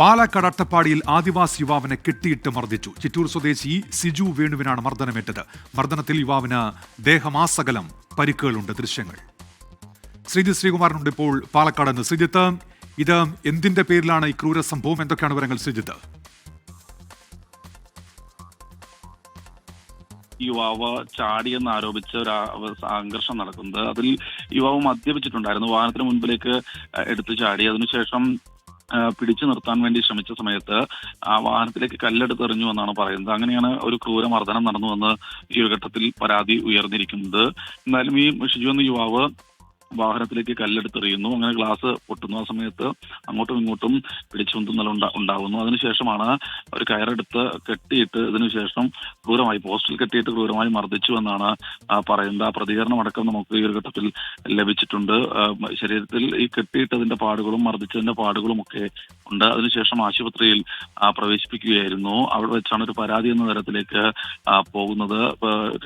പാലക്കാട് അട്ടപ്പാടിയിൽ ആദിവാസി യുവാവിനെ കെട്ടിയിട്ട് മർദ്ദിച്ചു. ചിറ്റൂർ സ്വദേശി സിജു വേണുവിനാണ് മർദ്ദനമേറ്റത്. മർദ്ദനത്തിൽ യുവാവിന് ദേഹമാസകലം പരിക്കുകളുണ്ട്. ദൃശ്യങ്ങൾ. ശ്രീജിത് ശ്രീകുമാറിനുണ്ട് ഇപ്പോൾ പാലക്കാട് നിന്ന് ശ്രീജിത്ത് ഇത് എന്തിന്റെ പേരിലാണ് ഈ ക്രൂര സംഭവം എന്തൊക്കെയാണ് വിവരങ്ങൾ ശ്രീജിത്ത്? യുവാവ് ചാടിയെന്ന് ആരോപിച്ച ഒരു സംഘർഷം നടക്കുന്നത്. അതിൽ യുവാവ് മദ്യപിച്ചിട്ടുണ്ടായിരുന്നു. വാഹനത്തിന് മുൻപിലേക്ക് എടുത്തു ചാടി. അതിനുശേഷം പിടിച്ചു നിർത്താൻ വേണ്ടി ശ്രമിച്ച സമയത്ത് ആ വാഹനത്തിലേക്ക് കല്ലെടുത്തെറിഞ്ഞു എന്നാണ് പറയുന്നത്. അങ്ങനെയാണ് ഒരു ക്രൂരമർദ്ദനം നടന്നുവെന്ന് ഈ ഒരു ഘട്ടത്തിൽ പരാതി ഉയർന്നിരിക്കുന്നത്. എന്നാലും ഈ ഷിജു എന്ന യുവാവ് വാഹനത്തിലേക്ക് കല്ലെടുത്തെറിയുന്നു. അങ്ങനെ ഗ്ലാസ് പൊട്ടുന്ന. ആ സമയത്ത് അങ്ങോട്ടും ഇങ്ങോട്ടും പിടിച്ചുന്തുന്നൽ ഉണ്ടാ- ഉണ്ടാകുന്നു അതിനുശേഷമാണ് ഒരു കയറെടുത്ത് കെട്ടിയിട്ട് ഇതിനുശേഷം ക്രൂരമായി പോസ്റ്റിൽ കെട്ടിയിട്ട് ക്രൂരമായി മർദ്ദിച്ചു എന്നാണ് പറയുന്നത്. ആ പ്രതികരണം അടക്കം നമുക്ക് ഈ ഒരു ഘട്ടത്തിൽ ലഭിച്ചിട്ടുണ്ട്. ശരീരത്തിൽ ഈ കെട്ടിയിട്ടതിന്റെ പാടുകളും മർദ്ദിച്ചതിന്റെ പാടുകളും ഒക്കെ ഉണ്ട്. അതിനുശേഷം ആശുപത്രിയിൽ പ്രവേശിപ്പിക്കുകയായിരുന്നു. അവിടെ വെച്ചാണ് ഒരു പരാതി എന്ന തരത്തിലേക്ക് പോകുന്നത്.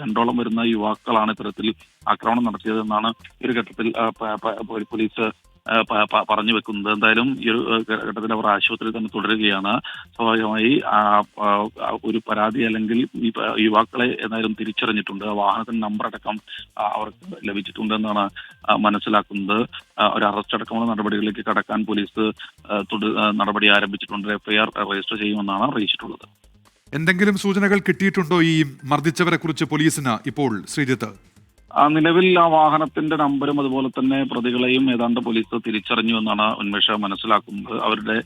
രണ്ടോളം വരുന്ന യുവാക്കളാണ് ഇത്തരത്തിൽ ആക്രമണം നടത്തിയതെന്നാണ് ഒരു ഘട്ടത്തിൽ പോലീസ് പറഞ്ഞു വെക്കുന്നത്. എന്തായാലും ഈ ഒരു ഘട്ടത്തിൽ അവർ ആശുപത്രിയിൽ തന്നെ തുടരുകയാണ്. സ്വാഭാവികമായി ഒരു പരാതി അല്ലെങ്കിൽ ഈ യുവാക്കളെ എന്തായാലും തിരിച്ചറിഞ്ഞിട്ടുണ്ട്. വാഹനത്തിന്റെ നമ്പർ അടക്കം അവർക്ക് ലഭിച്ചിട്ടുണ്ടെന്നാണ് മനസ്സിലാക്കുന്നത്. ഒരു അറസ്റ്റ് അടക്കമുള്ള നടപടികളിലേക്ക് കടക്കാൻ പോലീസ് നടപടി ആരംഭിച്ചിട്ടുണ്ട്. എഫ്ഐആർ രജിസ്റ്റർ ചെയ്യുമെന്നാണ് അറിയിച്ചിട്ടുള്ളത്. എന്തെങ്കിലും സൂചനകൾ കിട്ടിയിട്ടുണ്ടോ ഈ മർദ്ദിച്ചവരെ കുറിച്ച് പോലീസിന് ഇപ്പോൾ ശ്രീജിത്ത്? നിലവിൽ ആ വാഹനത്തിന്റെ നമ്പരും അതുപോലെ തന്നെ പ്രതികളെയും ഏതാണ്ട് പോലീസ് തിരിച്ചറിഞ്ഞു എന്നാണ് ഉന്മേഷ മനസ്സിലാക്കുന്നത്. അവരുടെ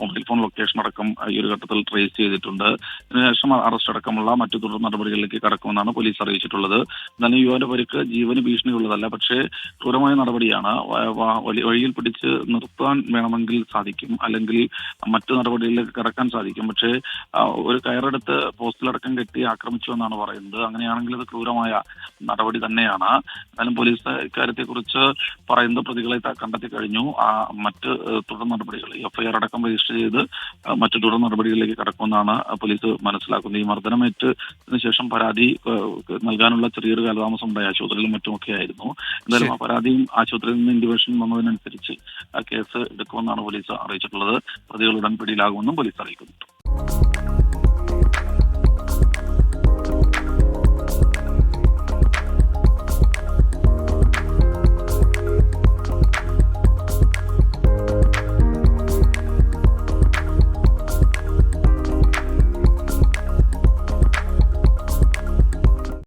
മൊബൈൽ ഫോൺ ലൊക്കേഷൻ അടക്കം ഈ ഒരു ഘട്ടത്തിൽ ട്രേസ് ചെയ്തിട്ടുണ്ട്. ഇതിനുശേഷം അറസ്റ്റ് അടക്കമുള്ള മറ്റു തുടർ നടപടികളിലേക്ക് കടക്കുമെന്നാണ് പോലീസ് അറിയിച്ചിട്ടുള്ളത്. എന്നാലും യുവാന്റെ പരിക്ക് ജീവന് ഭീഷണിയുള്ളതല്ല പക്ഷേ ക്രൂരമായ നടപടിയാണ്. വഴിയിൽ പിടിച്ച് നിർത്താൻ വേണമെങ്കിൽ സാധിക്കും. അല്ലെങ്കിൽ മറ്റു നടപടികളിലേക്ക് കടക്കാൻ സാധിക്കും. പക്ഷേ ഒരു കയറെടുത്ത് പോസ്റ്റിലടക്കം കെട്ടി ആക്രമിച്ചു എന്നാണ് പറയുന്നത്. അങ്ങനെയാണെങ്കിൽ അത് ക്രൂരമായ നടപടി തന്നെയാണ്. എന്നാലും പോലീസ് ഇക്കാര്യത്തെ കുറിച്ച് പറയുന്ന പ്രതികളെ കണ്ടെത്തി കഴിഞ്ഞു. ആ മറ്റ് തുടർ നടപടികൾ എഫ്ഐആർ അടക്കം രജിസ്റ്റർ ചെയ്ത് മറ്റു തുടർ നടപടികളിലേക്ക് കടക്കുമെന്നാണ് പോലീസ് മനസ്സിലാക്കുന്നത്. ഈ മർദ്ദനമേറ്റ് ശേഷം പരാതി നൽകാനുള്ള ചെറിയൊരു കാലതാമസം ഉണ്ടായി. ആശുപത്രിയിലും മറ്റുമൊക്കെ ആയിരുന്നു. എന്തായാലും ആ പരാതിയും ആശുപത്രിയിൽ നിന്ന് ഇൻഡിവേഷൻ വന്നതിനനുസരിച്ച് കേസ് എടുക്കുമെന്നാണ് പോലീസ് അറിയിച്ചിട്ടുള്ളത്. പ്രതികളുടൻ പിടിയിലാകുമെന്നും പോലീസ് അറിയിക്കുന്നു